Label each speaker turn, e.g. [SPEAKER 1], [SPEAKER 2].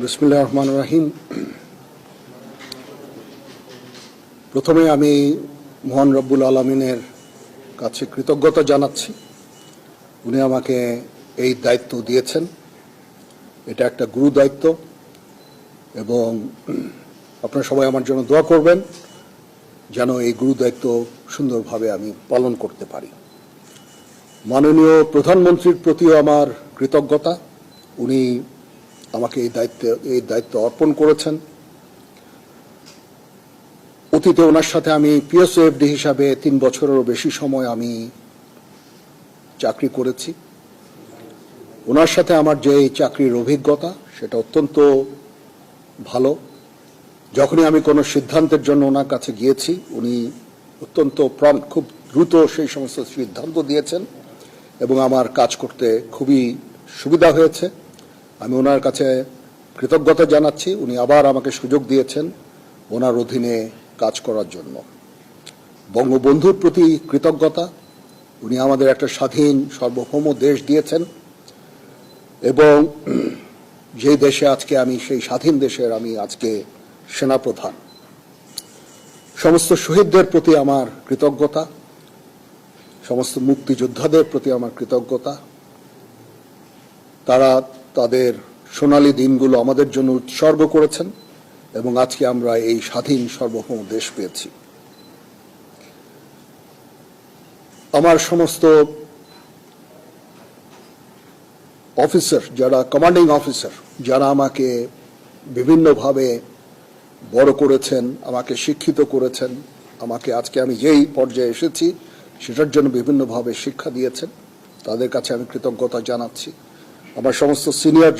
[SPEAKER 1] বিসমুল্লাহ রহমান রাহিম। প্রথমে আমি মহান রব্বুল আলমিনের কাছে কৃতজ্ঞতা জানাচ্ছি। উনি আমাকে এই দায়িত্ব দিয়েছেন। এটা একটা গুরু দায়িত্ব এবং আপনারা সবাই আমার জন্য দোয়া করবেন যেন এই গুরু দায়িত্ব সুন্দরভাবে আমি পালন করতে পারি। মাননীয় প্রধানমন্ত্রীর প্রতিও আমার কৃতজ্ঞতা। উনি আমাকে এই দায়িত্ব এই দায়িত্ব অর্পণ করেছেন। অতীতে ওনার সাথে আমি পিএসএফডি হিসাবে তিন বছরেরও বেশি সময় আমি চাকরি করেছি। ওনার সাথে আমার যে এই চাকরির অভিজ্ঞতা, সেটা অত্যন্ত ভালো। যখনই আমি কোনো সিদ্ধান্তের জন্য ওনার কাছে গিয়েছি, উনি অত্যন্ত প্রম- খুব দ্রুত সেই সমস্ত সিদ্ধান্ত দিয়েছেন এবং আমার কাজ করতে খুবই সুবিধা হয়েছে। আমি ওনার কাছে কৃতজ্ঞতা জানাচ্ছি। উনি আবার আমাকে সুযোগ দিয়েছেন ওনার অধীনে কাজ করার জন্য। বঙ্গবন্ধুর প্রতি কৃতজ্ঞতা। উনি আমাদের একটা স্বাধীন, সার্বভৌম দেশ দিয়েছেন। এবং যে দেশে আজকে আমি, সেই স্বাধীন দেশের আমি আজকে সেনাপ্রধান। সমস্ত শহীদদের প্রতি আমার কৃতজ্ঞতা। সমস্ত মুক্তিযোদ্ধাদের প্রতি আমার কৃতজ্ঞতা। তারা তাদের সোনালী দিনগুলো আমাদের জন্য উৎসর্গ করেছেন এবং আজকে আমরা এই স্বাধীন সার্বভৌম দেশ পেয়েছি। আমার সমস্ত অফিসার যারা কমান্ডিং অফিসার যারা আমাকে বিভিন্নভাবে বড় করেছেন, আমাকে শিক্ষিত করেছেন, আমাকে আজকে আমি যেই পর্যায়ে এসেছি, সেটার জন্য বিভিন্নভাবে শিক্ষা দিয়েছেন, তাদের কাছে আমি কৃতজ্ঞতা জানাচ্ছি। আমার সমস্ত সিনিয়র